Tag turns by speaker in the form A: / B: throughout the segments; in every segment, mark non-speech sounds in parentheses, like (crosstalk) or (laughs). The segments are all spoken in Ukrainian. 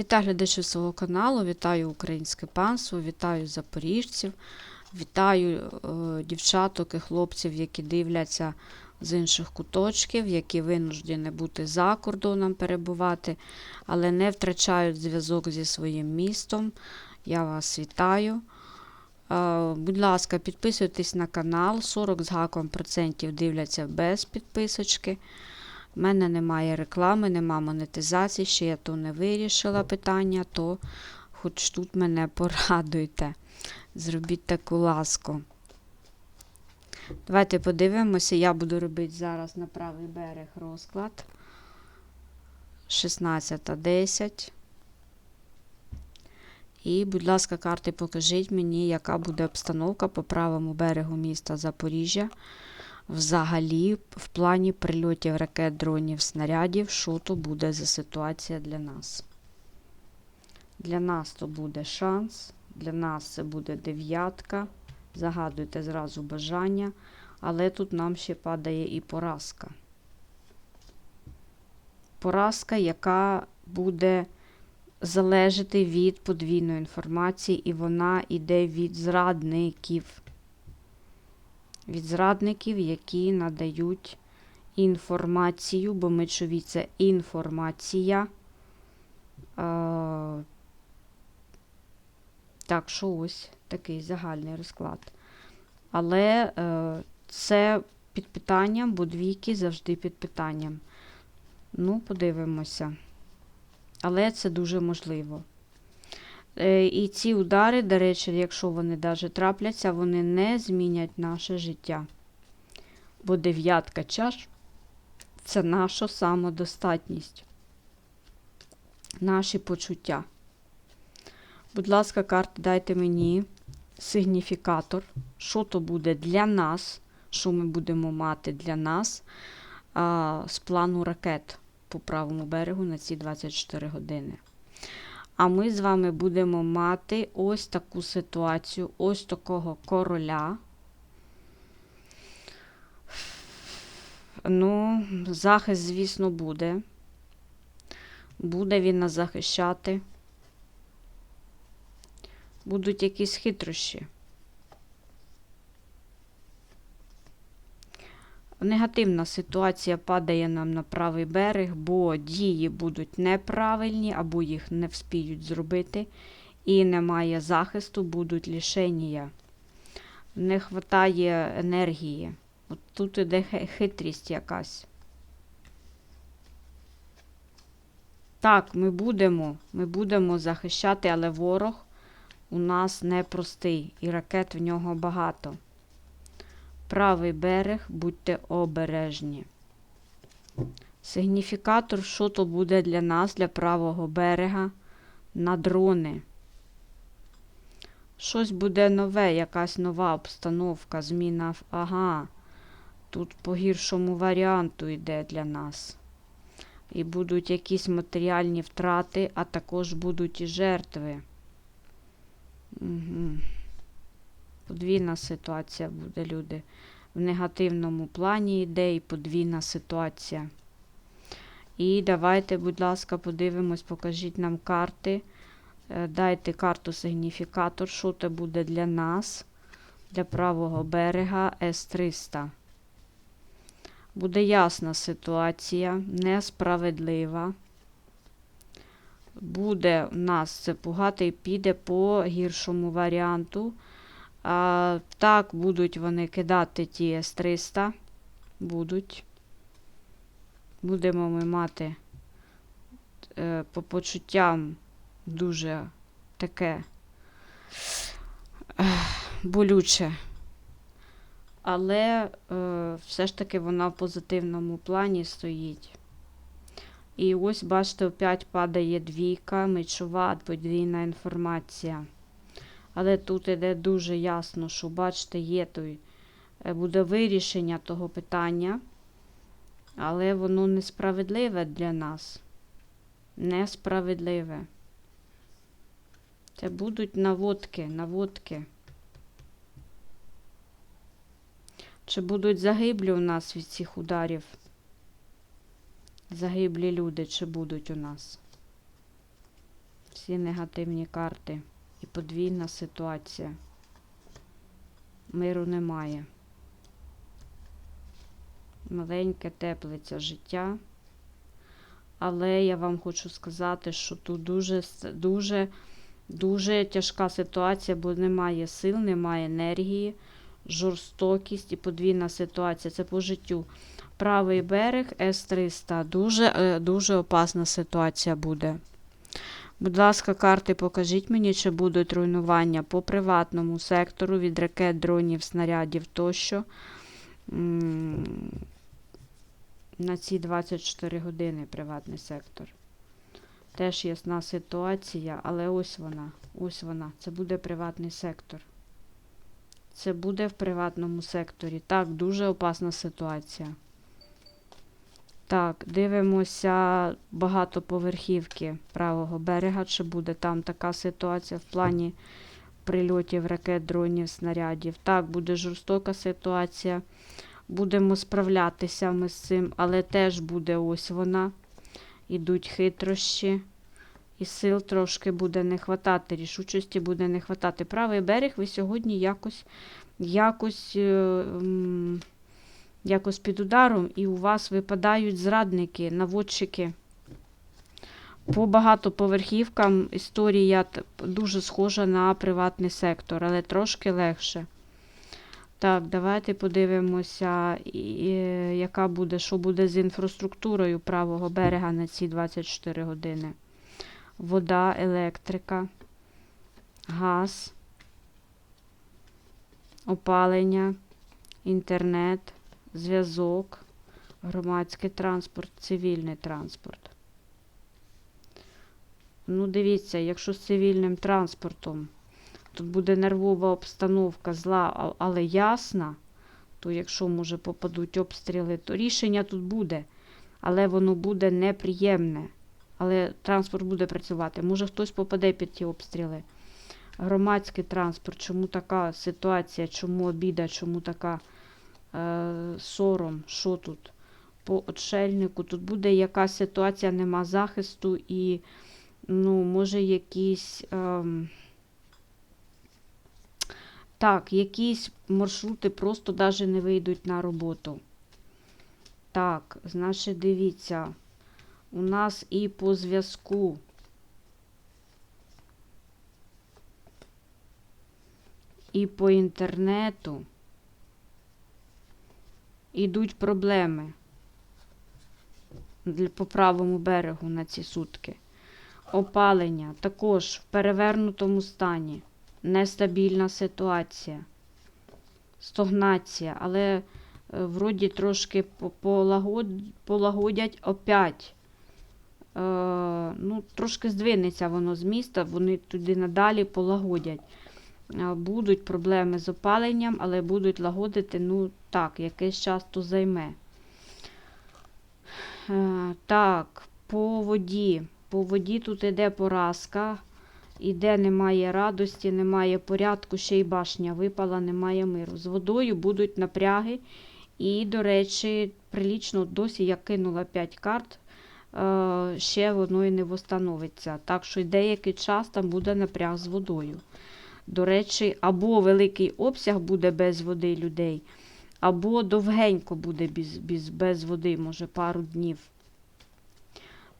A: Вітаю глядачів свого каналу, вітаю українське панство, вітаю запоріжців, вітаю е, дівчаток і хлопців, які дивляться з інших куточків, які винуждені бути за кордоном перебувати, але не втрачають зв'язок зі своїм містом. Я вас вітаю. Е, Будь ласка, підписуйтесь на канал. 40 з гаком процентів дивляться без підписочки. У мене немає реклами, нема монетизації, ще я то не вирішила питання, то хоч тут мене (laughs) порадуйте. Зробіть таку ласку. Давайте подивимося, я буду робити зараз на правий берег розклад. 16.10. І, будь ласка, карти, покажіть мені, яка буде обстановка по правому берегу міста Запоріжжя. Взагалі, в плані прильотів ракет, дронів, снарядів, що то буде за ситуація для нас? Для нас то буде шанс, для нас це буде дев'ятка. Загадуйте зразу бажання, але тут нам ще падає і поразка. Поразка, яка буде залежати від подвійної інформації, і вона йде від зрадників від зрадників, які надають інформацію, бо мечові це інформація. Е, Так що ось такий загальний розклад. Але е, це під питанням, бо двійки завжди під питанням. Ну, подивимося. Але це дуже можливо. Е, І ці удари, до речі, якщо вони навіть трапляться, вони не змінять наше життя. Бо дев'ятка чаш це наша самодостатність, наші почуття. Будь ласка, карти, дайте мені сигніфікатор, що то буде для нас, що ми будемо мати для нас а, з плану ракет по правому берегу на ці 24 години. А ми з вами будемо мати ось таку ситуацію, ось такого короля. Ну, захист, звісно, буде. Буде він нас захищати. Будуть якісь хитрощі. Негативна ситуація падає нам на правий берег, бо дії будуть неправильні, або їх не вспіють зробити, і немає захисту, будуть лішення. Не вистачає енергії. От тут іде хитрість якась. Так, ми будемо, ми будемо захищати, але ворог у нас непростий, і ракет в нього багато. Правий берег, будьте обережні. Сигніфікатор, що то буде для нас, для правого берега, на дрони. Щось буде нове, якась нова обстановка, зміна. Ага, тут по гіршому варіанту йде для нас. І будуть якісь матеріальні втрати, а також будуть і жертви. Угу. Подвійна ситуація буде, люди. В негативному плані йде і подвійна ситуація. І давайте, будь ласка, подивимось, покажіть нам карти. Е, Дайте карту сигніфікатор, що це буде для нас, для правого берега С-300. Буде ясна ситуація, несправедлива. Буде у нас це пугатий, піде по гіршому варіанту. А, Так, будуть вони кидати ті С-300. Будуть. Будемо ми мати е, по почуттям дуже таке е, болюче. Але е, все ж таки вона в позитивному плані стоїть. І ось, бачите, опять падає двійка, мечова, подвійна інформація. Але тут іде дуже ясно, що, бачите, є той, е, буде вирішення того питання, але воно несправедливе для нас. Несправедливе. Це будуть наводки, наводки. Чи будуть загиблі у нас від цих ударів? Загиблі люди, чи будуть у нас? Всі негативні карти. І подвійна ситуація. Миру немає. Маленьке теплиця життя. Але я вам хочу сказати, що тут дуже, дуже, дуже тяжка ситуація, бо немає сил, немає енергії, жорстокість і подвійна ситуація. Це по життю. Правий берег С-300. Дуже, е, дуже опасна ситуація буде. Будь ласка, карти, покажіть мені, чи будуть руйнування по приватному сектору від ракет, дронів, снарядів тощо. На ці 24 години приватний сектор. Теж ясна ситуація, але ось вона. Ось вона. Це буде приватний сектор. Це буде в приватному секторі. Так, дуже опасна ситуація. Так, дивимося багатоповерхівки правого берега. Чи буде там така ситуація в плані прильотів ракет, дронів, снарядів? Так, буде жорстока ситуація. Будемо справлятися ми з цим, але теж буде ось вона. Ідуть хитрощі. І сил трошки буде не хватати, рішучості буде не хватати. Правий берег ви сьогодні якось, якось, е, м, якось під ударом, і у вас випадають зрадники, наводчики. По багатоповерхівкам історія дуже схожа на приватний сектор, але трошки легше. Так, давайте подивимося, яка буде, що буде з інфраструктурою правого берега на ці 24 години. Вода, електрика, газ, опалення, інтернет, зв'язок, громадський транспорт, цивільний транспорт. Ну, дивіться, якщо з цивільним транспортом тут буде нервова обстановка зла, але ясна, то якщо, може, попадуть обстріли, то рішення тут буде, але воно буде неприємне. Але транспорт буде працювати. Може, хтось попаде під ті обстріли. Громадський транспорт, чому така ситуація, чому обіда, чому така сором, що тут? По отшельнику тут буде якась ситуація, нема захисту і, ну, може, якісь. ем, так, якісь маршрути просто навіть не вийдуть на роботу. Так, значить, дивіться, у нас і по зв'язку. І по інтернету ідуть проблеми по правому берегу на ці сутки. Опалення також в перевернутому стані. Нестабільна ситуація. Стогнація, але е, вроді трошки полагодять опять. Е, ну, трошки здвинеться воно з міста, вони туди надалі полагодять. Е, Будуть проблеми з опаленням, але будуть лагодити, ну так, якийсь час то займе. Е, так, по воді. По воді тут іде поразка. Іде, немає радості, немає порядку, ще й башня випала, немає миру. З водою будуть напряги. І, до речі, прилічно досі я кинула 5 карт, е, ще воно і не восстановиться. Так що деякий час там буде напряг з водою. До речі, або великий обсяг буде без води людей, або довгенько буде без, без, без води, може пару днів.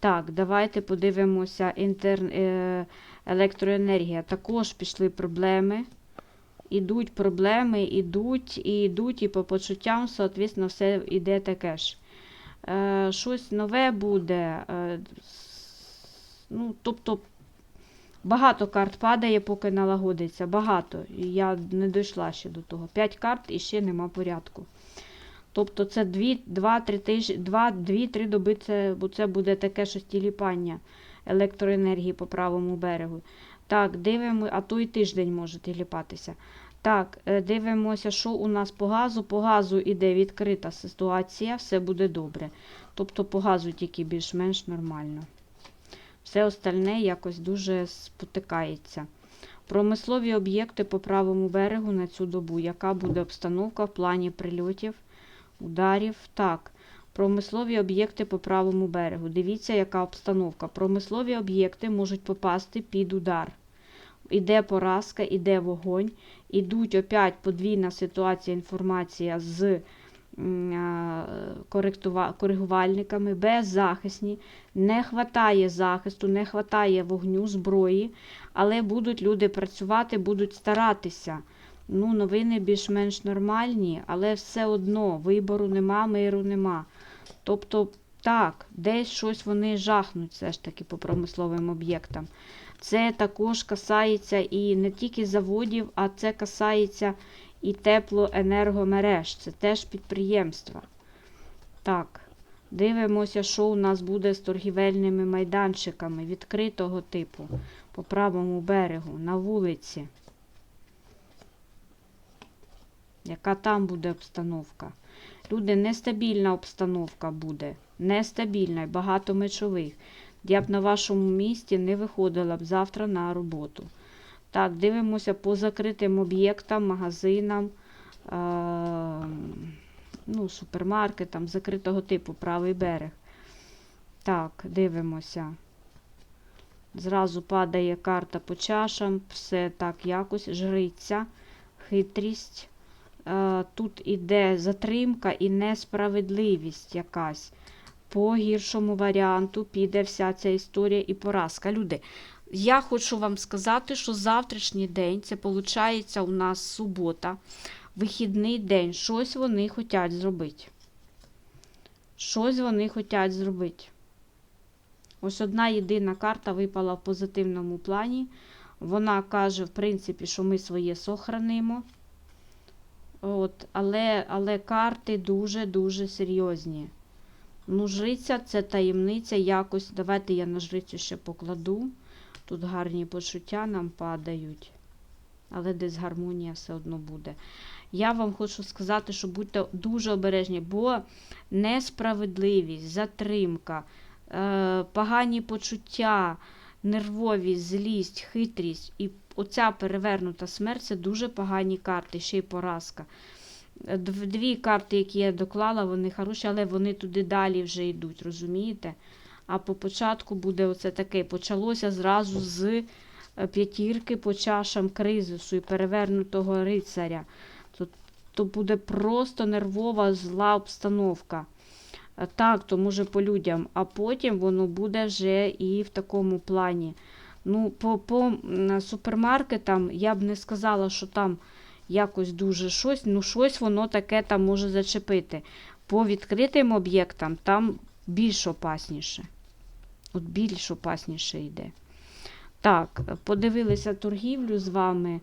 A: Так, давайте подивимося інтер... е, електроенергія. Також пішли проблеми. Ідуть проблеми, ідуть, і йдуть, і по почуттям, соответственно, все йде таке ж. Е, щось нове буде. Е, ну, тобто, багато карт падає, поки налагодиться. Багато. Я не дійшла ще до того. П'ять карт і ще нема порядку. Тобто це 2-3 доби, це, бо це буде таке щось тіліпання електроенергії по правому берегу. Так, дивимо, а то і тиждень може тіліпатися. Так, е, дивимося, що у нас по газу. По газу іде відкрита ситуація, все буде добре. Тобто по газу тільки більш-менш нормально. Все остальне якось дуже спотикається. Промислові об'єкти по правому берегу на цю добу. Яка буде обстановка в плані прильотів, ударів? Так, Промислові об'єкти по правому берегу. Дивіться, яка обстановка. Промислові об'єкти можуть попасти під удар. Іде поразка, іде вогонь. Ідуть опять подвійна ситуація, інформація з коригувальниками, беззахисні. Не хватає захисту, не хватає вогню, зброї, але будуть люди працювати, будуть старатися. Ну, новини більш-менш нормальні, але все одно вибору нема, миру нема. Тобто, так, десь щось вони жахнуть все ж таки по промисловим об'єктам. Це також касається і не тільки заводів, а це касається і теплоенергомереж. Це теж підприємства. Так, дивимося, що у нас буде з торгівельними майданчиками відкритого типу по правому берегу на вулиці. Яка там буде обстановка? Люди, нестабільна обстановка буде. Нестабільна і багато мечових. Я б на вашому місці не виходила б завтра на роботу. Так, дивимося по закритим об'єктам, магазинам, е- ну, супермаркетам закритого типу правий берег. Так, дивимося. Зразу падає карта по чашам, все так якось жриться, хитрість. Е, Тут іде затримка і несправедливість якась. По гіршому варіанту піде вся ця історія і поразка. Люди, я хочу вам сказати, що завтрашній день, це виходить у нас субота, вихідний день, щось вони хочуть зробити. Щось вони хочуть зробити. Ось одна єдина карта випала в позитивному плані. Вона каже, в принципі, що ми своє сохранимо. От, але, але карти дуже-дуже серйозні. Ну, жриця це таємниця якось. Давайте я на жрицю ще покладу. Тут гарні почуття нам падають. Але десь гармонія все одно буде. Я вам хочу сказати, що будьте дуже обережні, бо несправедливість, затримка, е, погані почуття, нервовість, злість, хитрість і оця перевернута смерть це дуже погані карти, ще й поразка. Дві карти, які я доклала, вони хороші, але вони туди далі вже йдуть, розумієте? А по початку буде оце таке. Почалося зразу з е, п'ятірки по чашам кризису і перевернутого рицаря. То, то буде просто нервова зла обстановка. Е, Так, то може по людям, а потім воно буде вже і в такому плані. Ну, по, по супермаркетам я б не сказала, що там якось дуже щось, ну щось воно таке там може зачепити. По відкритим об'єктам там більш опасніше. От більш опасніше йде. Так, подивилися торгівлю з вами.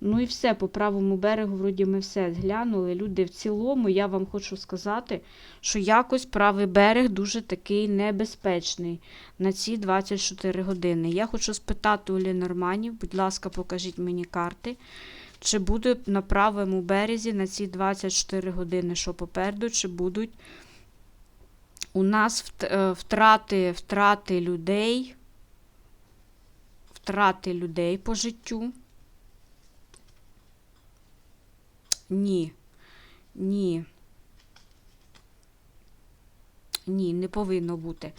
A: Ну і все, по правому берегу, вроді, ми все зглянули. Люди, в цілому, я вам хочу сказати, що якось правий берег дуже такий небезпечний на ці 24 години. Я хочу спитати у Ленорманів, будь ласка, покажіть мені карти. Чи будуть на правому березі на ці 24 години, що попереду, чи будуть у нас е, втрати, втрати людей, втрати людей по життю? Ні. Ні. Ні, не повинно бути.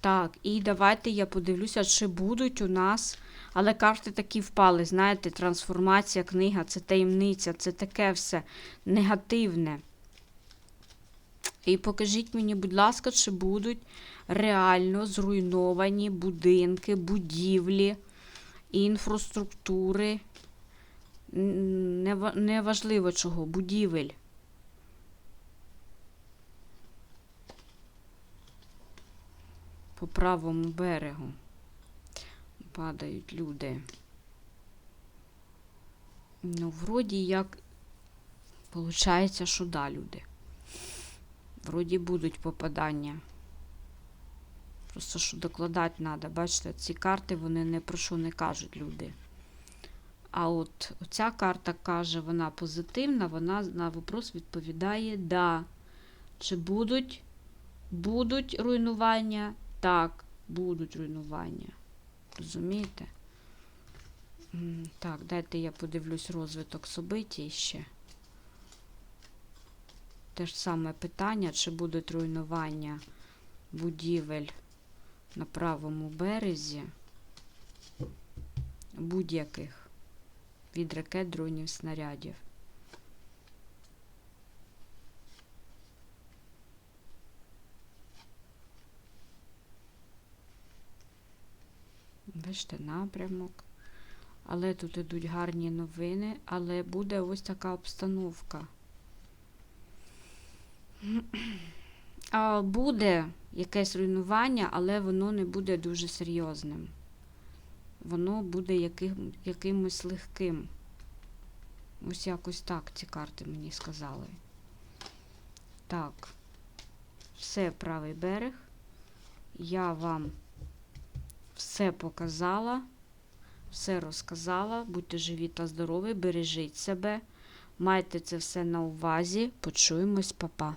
A: Так, і давайте я подивлюся, чи будуть у нас. Але карти такі впали, знаєте, трансформація, книга, це таємниця, це таке все негативне. І покажіть мені, будь ласка, чи будуть реально зруйновані будинки, будівлі, інфраструктури. Неважливо чого, будівель. По правому берегу падають люди. Ну, вроді як получається, що да, люди. Вроді будуть попадання. Просто що докладати треба. Бачите, ці карти вони не про що не кажуть люди. А от ця карта каже, вона позитивна, вона на вопрос відповідає да. Чи будуть, будуть руйнування? Так, будуть руйнування. Розумієте? Так, дайте я подивлюсь розвиток событий ще. Те ж саме питання, чи будуть руйнування будівель на правому березі будь-яких від ракет, дронів, снарядів. Бачите, напрямок. Але тут ідуть гарні новини, але буде ось така обстановка. Буде якесь руйнування, але воно не буде дуже серйозним. Воно буде яким, якимось легким. Ось якось так ці карти мені сказали. Так, все правий берег. Я вам все показала, все розказала. Будьте живі та здорові, бережіть себе. Майте це все на увазі. Почуємось, папа.